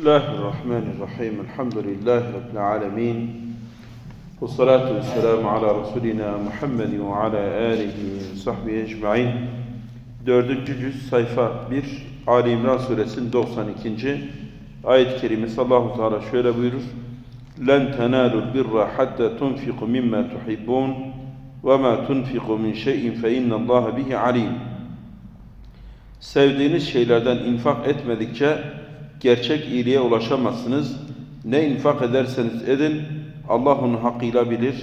بسم الله الرحمن الرحيم الحمد لله رب العالمين والصلاة والسلام على رسولنا محمد وعلى آله وصحبه ecmaîn. Dördüncü cüz sayfa 1 Ali İmran suresinin 92. ayet-i kerimesi Allahu Teala şöyle buyurur. لَنْ تَنَالُوا الْبِرَّ حَتَّى تُنْفِقُوا مِمَّا تُحِبُّونَ وَمَا تُنْفِقُوا مِنْ شَيْءٍ فَإِنَّ اللّٰهَ بِهِ عَلِيمٌ Sevdiğiniz şeylerden infak etmedikçe gerçek iyiliğe ulaşamazsınız. Ne infak ederseniz edin, Allah onu hakkıyla bilir.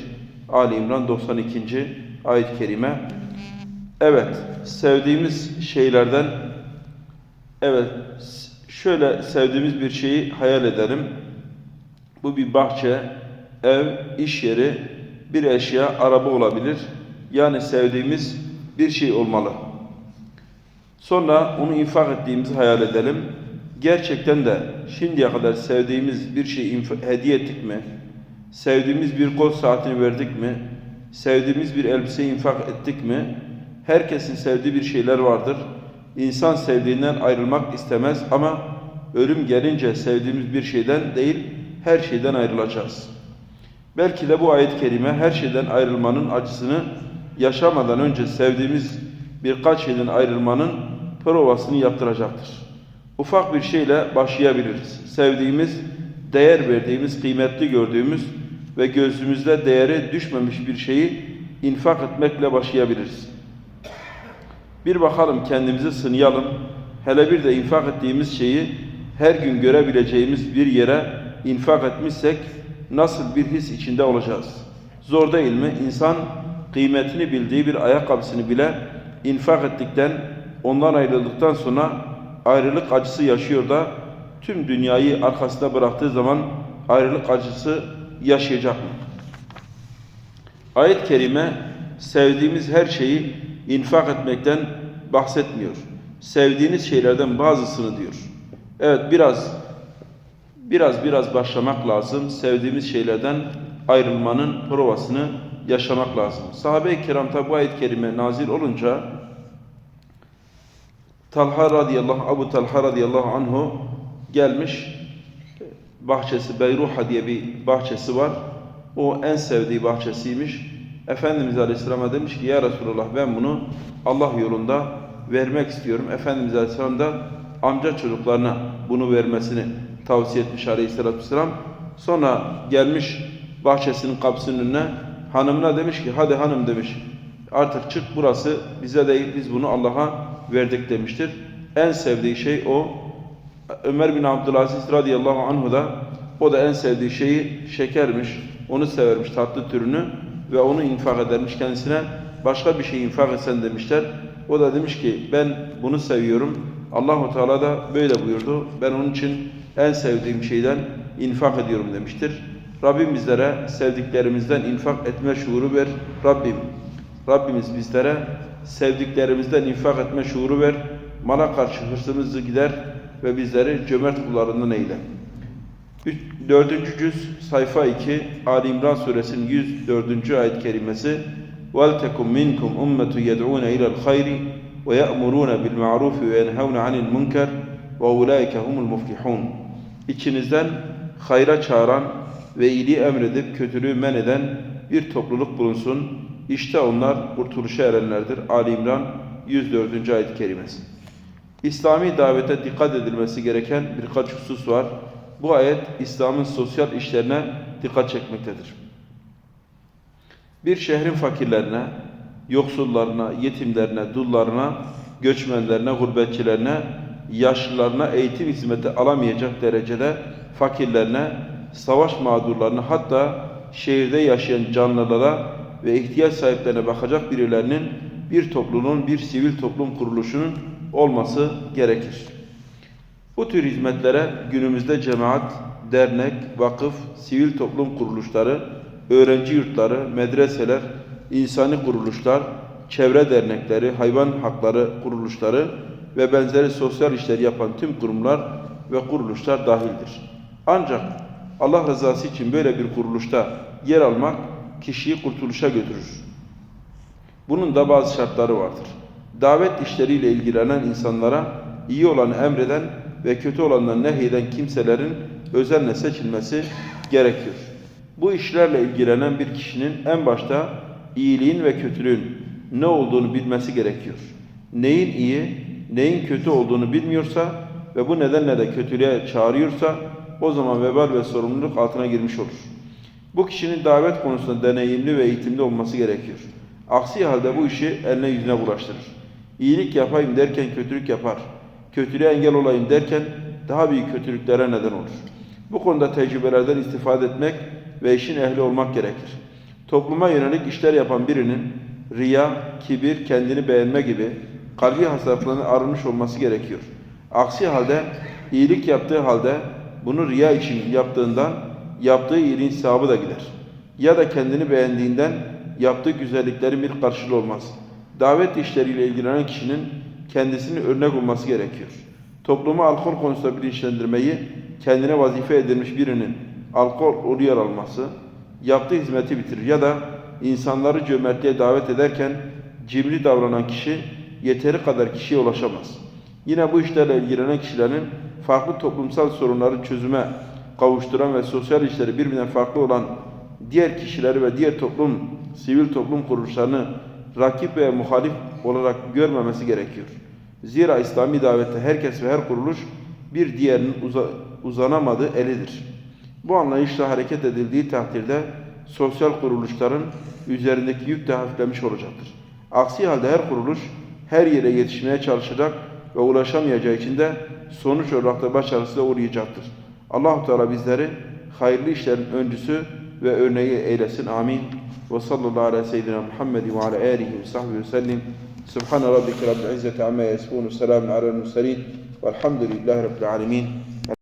Ali İmran 92. ayet-i kerime. Evet, sevdiğimiz şeylerden, evet, şöyle sevdiğimiz bir şeyi hayal edelim. Bu bir bahçe, ev, iş yeri, bir eşya, araba olabilir. Yani sevdiğimiz bir şey olmalı. Sonra onu infak ettiğimizi hayal edelim. Gerçekten de şimdiye kadar sevdiğimiz bir şey hediye ettik mi? Sevdiğimiz bir kol saatini verdik mi? Sevdiğimiz bir elbise infak ettik mi? Herkesin sevdiği bir şeyler vardır. İnsan sevdiğinden ayrılmak istemez ama ölüm gelince sevdiğimiz bir şeyden değil, her şeyden ayrılacağız. Belki de bu ayet-i kerime her şeyden ayrılmanın acısını yaşamadan önce sevdiğimiz birkaç şeyden ayrılmanın provasını yaptıracaktır. Ufak bir şeyle başlayabiliriz. Sevdiğimiz, değer verdiğimiz, kıymetli gördüğümüz ve gözümüzde değeri düşmemiş bir şeyi infak etmekle başlayabiliriz. Bir bakalım kendimizi sınayalım. Hele bir de infak ettiğimiz şeyi her gün görebileceğimiz bir yere infak etmişsek nasıl bir his içinde olacağız? Zor değil mi? İnsan kıymetini bildiği bir ayakkabısını bile infak ettikten, ondan ayrıldıktan sonra ayrılık acısı yaşıyor da tüm dünyayı arkasında bıraktığı zaman ayrılık acısı yaşayacak mı? Ayet-i kerime sevdiğimiz her şeyi infak etmekten bahsetmiyor. Sevdiğiniz şeylerden bazısını diyor. Evet biraz biraz biraz başlamak lazım. Sevdiğimiz şeylerden ayrılmanın provasını yaşamak lazım. Sahabe-i kiram tabi ayet-i kerime nazil olunca Talha radıyallahu Abu Talha radıyallahu anhu gelmiş bahçesi Beyruha diye bir bahçesi var. O en sevdiği bahçesiymiş. Efendimiz Aleyhisselam'a demiş ki ya Resulallah ben bunu Allah yolunda vermek istiyorum. Efendimiz Aleyhisselam da amca çocuklarına bunu vermesini tavsiye etmiş Aleyhisselatü Vesselam. Sonra gelmiş bahçesinin kapısının önüne hanımına demiş ki hadi hanım demiş artık çık burası bize değil biz bunu Allah'a verdik demiştir. En sevdiği şey o. Ömer bin Abdülaziz radıyallahu anhu da o da en sevdiği şeyi şekermiş. Onu severmiş tatlı türünü ve onu infak edermiş kendisine. Başka bir şey infak etsen demişler. O da demiş ki ben bunu seviyorum. Allahu Teala da böyle buyurdu. Ben onun için en sevdiğim şeyden infak ediyorum demiştir. Rabbim bizlere sevdiklerimizden infak etme şuuru ver. Rabbim, Rabbimiz bizlere sevdiklerimizden infak etme şuuru ver. Mala karşı hırsımızı gider ve bizleri cömert kullarından eyle. Dördüncü cüz sayfa 2 Ali İmran suresinin 104. ayet kerimesi وَلْتَكُمْ مِنْكُمْ أُمَّةُ يَدْعُونَ إِلَى الْخَيْرِ وَيَأْمُرُونَ بِالْمَعْرُوفِ وَيَنْهَوْنَ عَنِ الْمُنْكَرِ وَاُولَٰئِكَ هُمُ الْمُفْلِحُونَ İçinizden hayra çağıran ve iyiliği emredip kötülüğü men eden bir topluluk bulunsun. işte onlar kurtuluşa erenlerdir. Ali İmran 104. ayet-i kerimesi. İslami davete dikkat edilmesi gereken birkaç husus var. Bu ayet İslam'ın sosyal işlerine dikkat çekmektedir. Bir şehrin fakirlerine, yoksullarına, yetimlerine, dullarına, göçmenlerine, gurbetçilerine, yaşlılarına eğitim hizmeti alamayacak derecede fakirlerine, savaş mağdurlarına hatta şehirde yaşayan canlılara ve ihtiyaç sahiplerine bakacak birilerinin bir topluluğun, bir sivil toplum kuruluşunun olması gerekir. Bu tür hizmetlere günümüzde cemaat, dernek, vakıf, sivil toplum kuruluşları, öğrenci yurtları, medreseler, insani kuruluşlar, çevre dernekleri, hayvan hakları kuruluşları ve benzeri sosyal işler yapan tüm kurumlar ve kuruluşlar dahildir. Ancak Allah rızası için böyle bir kuruluşta yer almak kişiyi kurtuluşa götürür. Bunun da bazı şartları vardır. Davet işleriyle ilgilenen insanlara iyi olanı emreden ve kötü olandan nehyeden kimselerin özenle seçilmesi gerekiyor. Bu işlerle ilgilenen bir kişinin en başta iyiliğin ve kötülüğün ne olduğunu bilmesi gerekiyor. Neyin iyi, neyin kötü olduğunu bilmiyorsa ve bu nedenle de kötülüğe çağırıyorsa o zaman vebal ve sorumluluk altına girmiş olur. Bu kişinin davet konusunda deneyimli ve eğitimli olması gerekiyor. Aksi halde bu işi eline yüzüne bulaştırır. İyilik yapayım derken kötülük yapar. Kötülüğe engel olayım derken daha büyük kötülüklere neden olur. Bu konuda tecrübelerden istifade etmek ve işin ehli olmak gerekir. Topluma yönelik işler yapan birinin riya, kibir, kendini beğenme gibi kalbi hastalıklarına arınmış olması gerekiyor. Aksi halde iyilik yaptığı halde bunu riya için yaptığından yaptığı iyiliğin sevabı da gider. Ya da kendini beğendiğinden yaptığı güzelliklerin bir karşılığı olmaz. Davet işleriyle ilgilenen kişinin kendisinin örnek olması gerekiyor. Toplumu alkol konusunda bilinçlendirmeyi kendine vazife edilmiş birinin alkol oluyor alması, yaptığı hizmeti bitirir ya da insanları cömertliğe davet ederken cimri davranan kişi yeteri kadar kişiye ulaşamaz. Yine bu işlerle ilgilenen kişilerin farklı toplumsal sorunları çözüme kavuşturan ve sosyal işleri birbirinden farklı olan diğer kişileri ve diğer toplum, sivil toplum kuruluşlarını rakip ve muhalif olarak görmemesi gerekiyor. Zira İslami davette herkes ve her kuruluş bir diğerinin uza- uzanamadığı elidir. Bu anlayışla hareket edildiği takdirde sosyal kuruluşların üzerindeki yük de hafiflemiş olacaktır. Aksi halde her kuruluş her yere yetişmeye çalışacak ve ulaşamayacağı için de sonuç olarak da başarısıza uğrayacaktır. Allahu Teala bizleri hayırlı işlerin öncüsü ve örneği eylesin. Amin. Ve sallallahu ala seyyidina Muhammed ve ala alihi ve sahbihi ve sellim. Subhane rabbike rabbil izzeti amma yasifun. Selamun alel murselin. Velhamdülillahi rabbil alemin.